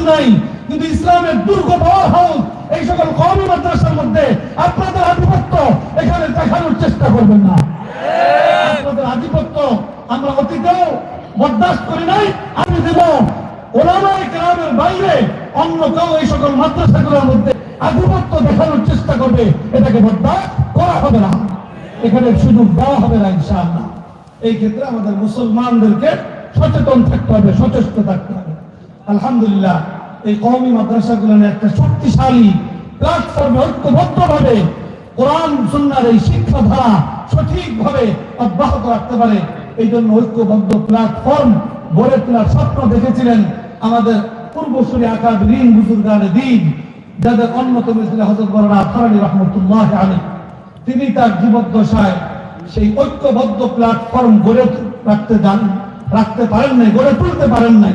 আপত্তি নাই। কিন্তু ইসলামের দুর্গ পাওয়ার হাউস এই সকল কওমি মাদ্রাসার মধ্যে আপনাদের আধিপত্য এখানে দেখানোর চেষ্টা করবেন না। আপনাদের আধিপত্য আমরা অতীতেও বরদাস্ত করি নাই, আমি দেব। ওলামায়ে কেরামের বাইরে অন্য কেউ এই সকল মাদ্রাসাগুলোর মধ্যে আধিপত্য দেখানোর চেষ্টা করবে, এটাকে বরদাস্ত করা হবে না। এখানে সুযোগ দেওয়া হবে না, ইনশাআল্লাহ। এই ক্ষেত্রে আমাদের মুসলমানদেরকে সচেতন থাকতে হবে, সচেষ্ট থাকতে হবে। আলহামদুলিল্লাহ, এই কওমি মাদ্রাসাগুলো নিয়ে একটা শক্তিশালী প্ল্যাটফর্মে ঐক্যবদ্ধভাবে কোরআন, সুন্নার এই শিক্ষাধারা সঠিকভাবে অব্যাহত রাখতে পারে। এই জন্য ঐক্যবদ্ধ প্ল্যাটফর্ম গড়ে তোলার স্বপ্ন দেখেছিলেন আমাদের পূর্বসূরি আকাবিরিন বুজুর্গানে দিন, যাদের অন্যতম ছিলেন হজরত বরনা আথারানি রহমতুল্লাহ আলী তিনি তার জীবদ্দশায় সেই ঐক্যবদ্ধ প্ল্যাটফর্ম গড়ে রাখতে যান রাখতে পারেন নাই, গড়ে তুলতে পারেন নাই।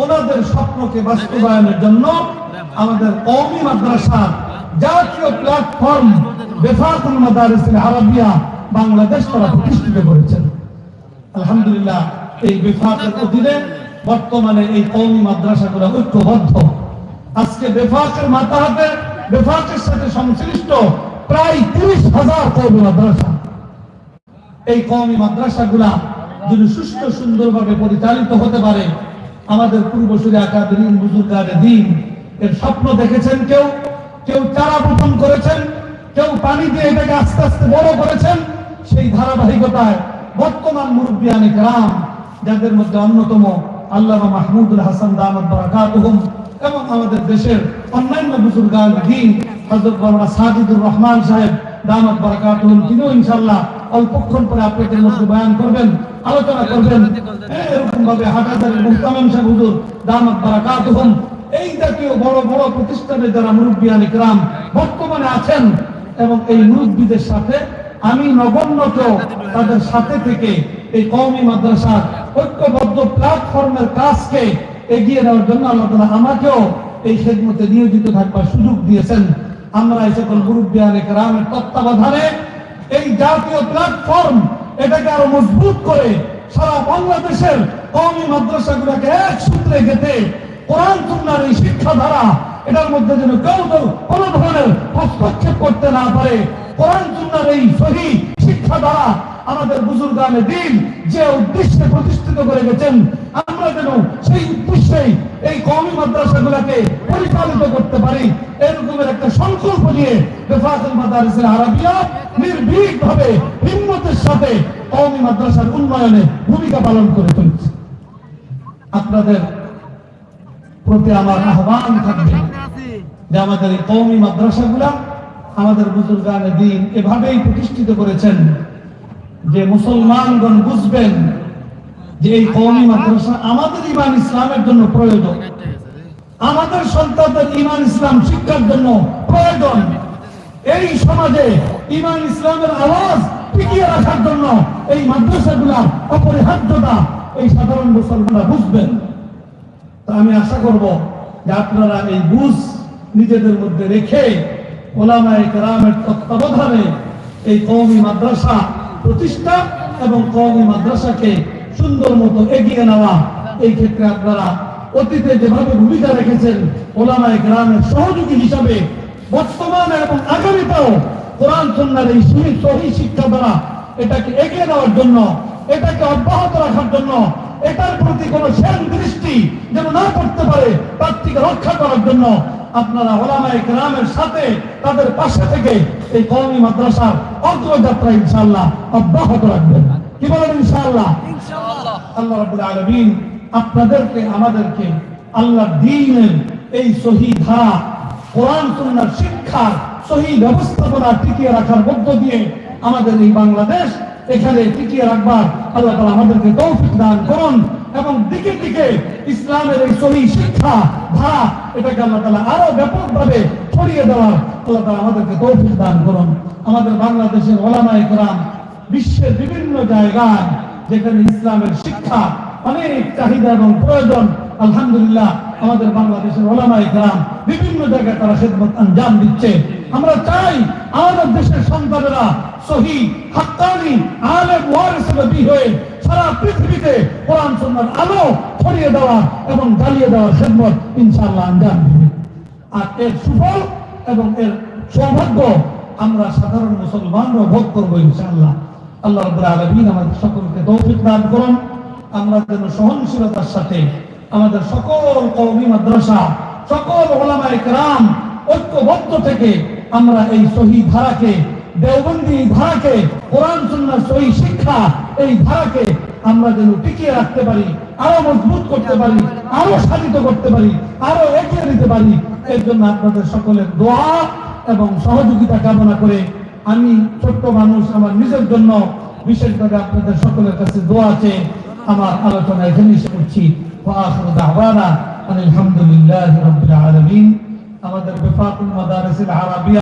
ওনাদের স্বপ্নকে বাস্তবায়নের জন্য আমাদের কওমি মাদ্রাসা জাতীয় প্ল্যাটফর্ম বেফাকুল মাদারিসিল আরাবিয়া বাংলাদেশ তারা প্রতিষ্ঠিত করেছেন আলহামদুলিল্লাহ, এই বেফাকের অধীনে বর্তমানে এই কওমি মাদ্রাসাগুলো ঐক্যবদ্ধ। আজকে বেফাকের মাতাহাতে বেফাকের সাথে সংশ্লিষ্ট প্রায় তিরিশ হাজার কওমি মাদ্রাসা। এই কওমি মাদ্রাসাগুলা যদি সুস্থ সুন্দরভাবে পরিচালিত হতে পারে আমাদের পূর্বসূরি আকাদিন বুজুর্গারে দিন। এর স্বপ্ন দেখেছেন কেউ? কেউ চারা বপন করেছেন? কেউ পানি দিয়ে এটাকে আস্তে আস্তে বড় করেছেন? সেই ধারাবাহিকতায় বর্তমান মুরব্বিয়ান গ্রাম যাদের মধ্যে অন্যতম আল্লামা মাহমুদুল হাসান দামদ বারাকাতুহুম এবং আমাদের দেশের অন্যান্য বুজুর্গান দিন হযরত মাওলানা সাজিদুর রহমান সাহেব দামদ বারাকাতুহুম তিনিও ইনশাআল্লাহ অল্পক্ষণ পরে আপনাদের মধ্যে বয়ান করবেন আলোচনা করবেন। হ্যাঁ, এরকম ভাবে হাটাজারের মুহতামিম সাহেব হুজুর দামদ বারাকাতুহুম। এই জাতীয় বড় বড় প্রতিষ্ঠানের যারা মুরব্বিয়ান ইকরাম বর্তমানে আছেন এবং এই মুরব্বীদের সাথে আমি নগণ্যকেও তাদের সাথে থেকে এই কওমি মাদ্রাসার ঐক্যবদ্ধ প্ল্যাটফর্মের কাজকে এগিয়ে নেওয়ার জন্য আল্লাহ তাআলা আমাকেও এই খেদমতে নিয়োজিত থাকবার সুযোগ দিয়েছেন। আমরা এই সকল মুরব্বিয়ান ইকরামের তত্ত্বাবধানে এই জাতীয় প্ল্যাটফর্ম এটাকে আরও মজবুত করে সারা বাংলাদেশের কওমি মাদ্রাসাগুলোকে এক সূত্রে গেতে কোরআন সুন্নাহর এই শিক্ষাধারা এটার মধ্যে যেন কেউ কোনো ধরনের হস্তক্ষেপ করতে না পারে। কোরআন সুন্নাহর এই সহি শিক্ষাধারা আমাদের বুজুর্গানে দিন যে উদ্দেশ্যে প্রতিষ্ঠিত করে গেছেন, আমরা যেন সেই উদ্দেশ্যেই এই কওমি মাদ্রাসাগুলোকে পরিচালিত করতে পারি। এরকমের একটা সংকল্প নিয়ে বেফাতুল মাদারিসের আরাবিয়া নির্ভীকভাবে, হিম্মতের সাথে কওমি মাদ্রাসার উন্নয়নে ভূমিকা পালন করে চলেছে। আপনাদের প্রতি আমার আহ্বান থাকবে যে আমাদের এই কওমি মাদ্রাসাগুলা আমাদের বুজুর্গানে দিন এভাবেই প্রতিষ্ঠিত করেছেন যে মুসলমানগণ বুঝবেন যে এই কওমি মাদ্রাসা আমাদের ইমান ইসলামের জন্য প্রয়োজন। আমাদের সন্তানদের ইমান ইসলাম শিক্ষার জন্য প্রয়োজন। এই সমাজে ইমান, ইসলামের আওয়াজ টিকিয়ে রাখার জন্য এই মাদ্রাসাগুলার অপরিহার্যতা, এই সাধারণ মুসলমানরা বুঝবেন। তা আমি আশা করব যে আপনারা এই বুঝ নিজেদের মধ্যে রেখে ওলামায়ে কেরামের তত্ত্বাবধানে এই কওমি মাদ্রাসা প্রতিষ্ঠা এবং কওমি মাদ্রাসাকে সুন্দর মতো এগিয়ে নেওয়া, এই ক্ষেত্রে আপনারা অতীতে যেভাবে ভূমিকা রেখেছেন ওলামায় গ্রামের সহযোগী হিসাবে বর্তমানে এবং আগামীতেও কোরআন সন্ন্যার এই সুহি সহি শিক্ষা দ্বারা এটাকে এগিয়ে নেওয়ার জন্য এটাকে অব্যাহত রাখার জন্য এটার প্রতি কোন সেন দৃষ্টি যেন না করতে পারে তার থেকে রক্ষা করার জন্য আপনারা ওলামায়ে কেরামের সাথে তাদের পাশে থেকে এই কওমি মাদ্রাসার অগ্রযাত্রা ইনশাআল্লাহ অব্যাহত রাখবেন। কি বলেন ইনশাআল্লাহ? আল্লাহ রাব্বুল আলামিন আপনাদেরকে আমাদেরকে আল্লাহ দ্বীনের এই সহি ধারা কোরআন সুন্নাহর শিক্ষার সহি ব্যবস্থাপনা টিকিয়ে রাখার মধ্য দিয়ে আমাদের এই বাংলাদেশ এখানে টিকিয়ে রাখবার আল্লাহ তাআলা আমাদেরকে তৌফিক দান করুন এবং দিকে দিকে ইসলামের এই সহি শিক্ষা, ধারা এটাকে আল্লাহ তালা আরও ব্যাপকভাবে ছড়িয়ে দেওয়ার আল্লাহ তালা আমাদেরকে তৌফিক দান করুন। আমাদের বাংলাদেশের ওলামায়ে কেরাম বিশ্বের বিভিন্ন জায়গায় যেখানে ইসলামের শিক্ষা অনেক চাহিদা এবং প্রয়োজন, আলহামদুলিল্লাহ আমাদের বাংলাদেশের ওলামাই গ্রাম বিভিন্ন জায়গায় তারা খেদমত আঞ্জাম দিচ্ছে। আমরা চাই আমাদের দেশের সন্তানেরা সহি, হাক্কানি, আলেম, ওয়ারিস নবী হয়ে সারা পৃথিবীতে কোরআন সুন্নাহর আলো ছড়িয়ে দেওয়া এবং জ্বালিয়ে দেওয়ার খেদমত ইনশাআল্লাহ আঞ্জাম দিবে। আর এর সুফল এবং এর সৌভাগ্য আমরা সাধারণ মুসলমানরা ভোগ করব ইনশাআল্লাহ। আল্লাহ রাব্বুল আলামিন আমাদের সকলকে তৌফিক দান করুন। আমরা যেন সহনশীলতার সাথে আমাদের সকল কৌমি মাদ্রাসা, সকল ওলামায়ে কেরাম ঐক্যবদ্ধ থেকে আমরা এই সহি ধারাকে, দেওবন্দি ধারাকে, কোরআন সুন্নাহর সহি শিক্ষা এই ধারাকে আমরা যেন টিকিয়ে রাখতে পারি, আরও মজবুত করতে পারি, আরও সাজিত করতে পারি, আরও এগিয়ে নিতে পারি, এর জন্য আপনাদের সকলের দোয়া এবং সহযোগিতা কামনা করে আমি ছোট্ট মানুষ আমার নিজের জন্য বিশেষভাবে আপনাদের সকলের কাছে দোয়া আছে আমার আলোচনা এখানে করছি وآخر دعوانا أن الحمد لله رب العالمين আমাদের বেফাতুল মাদারিসিল আরাবিয়া